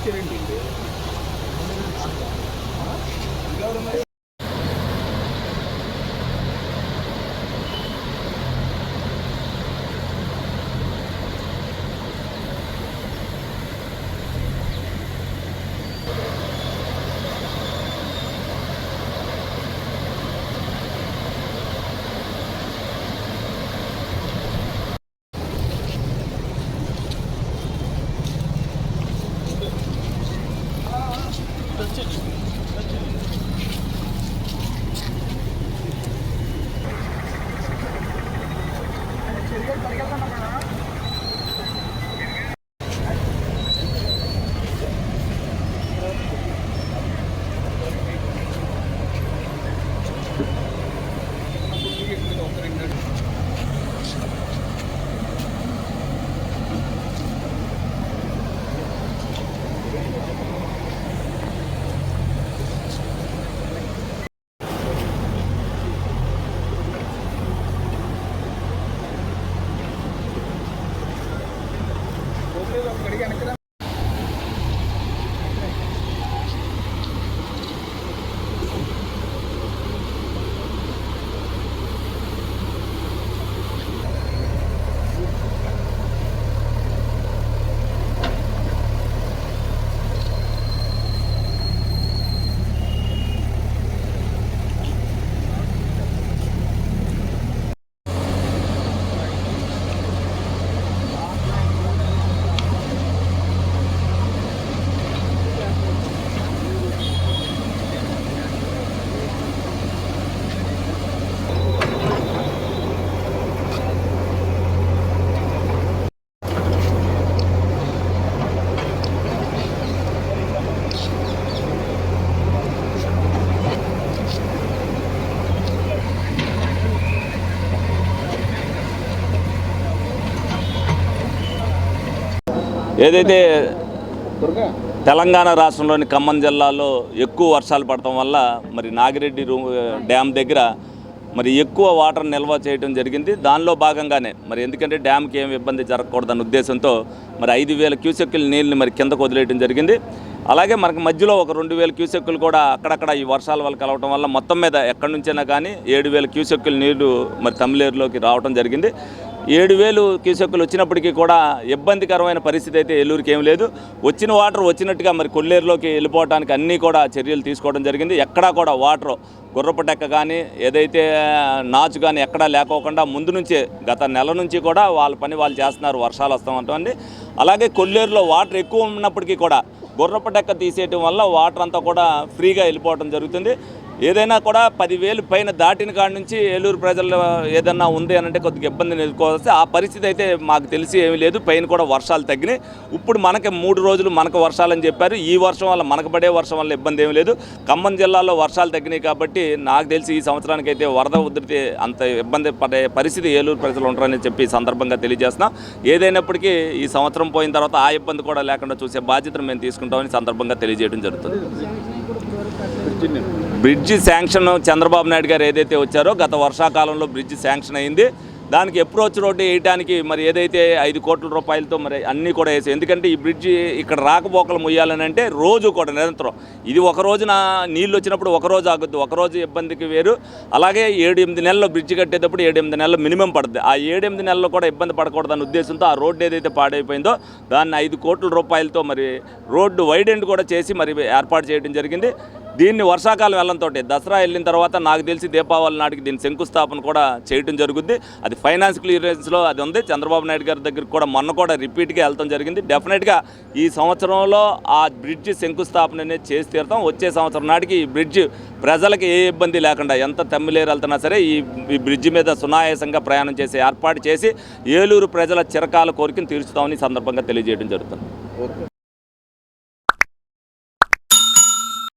చూసి రండి எனக்கு ఏదైతే తెలంగాణ రాష్ట్రంలోని ఖమ్మం జిల్లాలో ఎక్కువ వర్షాలు పడటం వల్ల మరి నాగిరెడ్డి రూ డ్యామ్ దగ్గర మరి ఎక్కువ వాటర్ నిల్వ చేయడం జరిగింది. దానిలో భాగంగానే మరి ఎందుకంటే డ్యామ్కి ఏమి ఇబ్బంది జరగకూడదన్న ఉద్దేశంతో మరి ఐదు వేల క్యూసెక్కుల నీళ్ళని మరి కిందకు వదిలేయడం జరిగింది. అలాగే మనకి మధ్యలో ఒక రెండు వేల క్యూసెక్కులు కూడా అక్కడక్కడ ఈ వర్షాల వల్ల కలవటం వల్ల మొత్తం మీద ఎక్కడి నుంచైనా కానీ ఏడు వేల క్యూసెక్కుల నీళ్ళు మరి తమిళేరులోకి రావడం జరిగింది. ఏడు వేలు క్యూసెక్కులు వచ్చినప్పటికీ కూడా ఇబ్బందికరమైన పరిస్థితి అయితే ఏలూరుకి ఏం లేదు. వచ్చిన వాటర్ వచ్చినట్టుగా మరి కొల్లేరులోకి వెళ్ళిపోవడానికి అన్నీ కూడా చర్యలు తీసుకోవడం జరిగింది. ఎక్కడా కూడా వాటర్ గుర్రపటెక్క కానీ ఏదైతే నాచు కానీ ఎక్కడా లేకోకుండా ముందు నుంచే గత నెల నుంచి కూడా వాళ్ళ పని వాళ్ళు చేస్తున్నారు వర్షాలు వస్తామంటే అలాగే కొల్లేరులో వాటర్ ఎక్కువ ఉన్నప్పటికీ కూడా గుర్రపటెక్క తీసేయటం వల్ల వాటర్ అంతా కూడా ఫ్రీగా వెళ్ళిపోవడం జరుగుతుంది. ఏదైనా కూడా పదివేలు పైన దాటిన కాడి నుంచి ఏలూరు ప్రజలు ఏదన్నా ఉంది అని అంటే కొద్దిగా ఇబ్బందిని ఎదుర్కోవాల్సి ఆ పరిస్థితి అయితే మాకు తెలిసి ఏమీ లేదు. పైన కూడా వర్షాలు తగ్గినాయి. ఇప్పుడు మనకి మూడు రోజులు మనకు వర్షాలని చెప్పారు. ఈ వర్షం వల్ల మనకు పడే వర్షం వల్ల ఇబ్బంది ఏమీ లేదు. ఖమ్మం జిల్లాలో వర్షాలు తగ్గినాయి కాబట్టి నాకు తెలిసి ఈ సంవత్సరానికి అయితే వరద ఉధృతి అంత ఇబ్బంది పడే పరిస్థితి ఏలూరు ప్రజలు ఉంటారని చెప్పి ఈ సందర్భంగా తెలియజేస్తున్నాం. ఏదైనప్పటికీ ఈ సంవత్సరం పోయిన తర్వాత ఆ ఇబ్బంది కూడా లేకుండా చూసే బాధ్యతను మేము తీసుకుంటామని సందర్భంగా తెలియజేయడం జరుగుతుంది. Bridge bridge sanction Chandrababu Naidu garu ఏదైతే వచ్చారో గత వర్షాకాలంలో బ్రిడ్జి శాంక్షన్ అయింది. దానికి అప్రోచ్ రోడ్డు వేయడానికి మరి ఏదైతే ఐదు కోట్ల రూపాయలతో మరి అన్నీ కూడా వేసాయి ఎందుకంటే ఈ బ్రిడ్జి ఇక్కడ రాకపోకలు ముయ్యాలని అంటే రోజు కూడా నిరంతరం. ఇది ఒక రోజున నీళ్ళు వచ్చినప్పుడు ఒక రోజు ఆగుద్ది ఒక రోజు ఇబ్బందికి వేరు. అలాగే ఏడు ఎనిమిది నెలల్లో బ్రిడ్జి కట్టేటప్పుడు ఏడు ఎనిమిది నెలలు మినిమం పడుతుంది ఆ ఏడు ఎనిమిది నెలల్లో కూడా ఇబ్బంది పడకూడదన్న ఉద్దేశంతో ఆ రోడ్డు ఏదైతే పాడైపోయిందో దాన్ని ఐదు కోట్ల రూపాయలతో మరి రోడ్డు వైడెండ్ కూడా చేసి మరి ఏర్పాటు చేయడం జరిగింది. దీన్ని వర్షాకాలం వెళ్ళంతోటి దసరా వెళ్ళిన తర్వాత నాకు తెలిసి దీపావళి నాటికి దీని శంకుస్థాపన కూడా చేయడం జరుగుద్ది. అది ఫైనాన్స్ క్లియరెన్స్లో అది ఉంది. చంద్రబాబు నాయుడు గారి దగ్గరికి కూడా మొన్న కూడా రిపీట్గా వెళ్తాం జరిగింది. డెఫినెట్గా ఈ సంవత్సరంలో ఆ బ్రిడ్జ్ శంకుస్థాపన అనేది చేసి తీరుతాం. వచ్చే సంవత్సరం నాటికి ఈ బ్రిడ్జ్ ప్రజలకు ఏ ఇబ్బంది లేకుండా ఎంత తమ్మిలేరు వెళ్తున్నా సరే ఈ ఈ బ్రిడ్జ్ మీద సునాయాసంగా ప్రయాణం చేసి ఏర్పాటు చేసి ఏలూరు ప్రజల చిరకాల కోరికను తీర్చుతామని సందర్భంగా తెలియజేయడం జరుగుతుంది. ఓకే.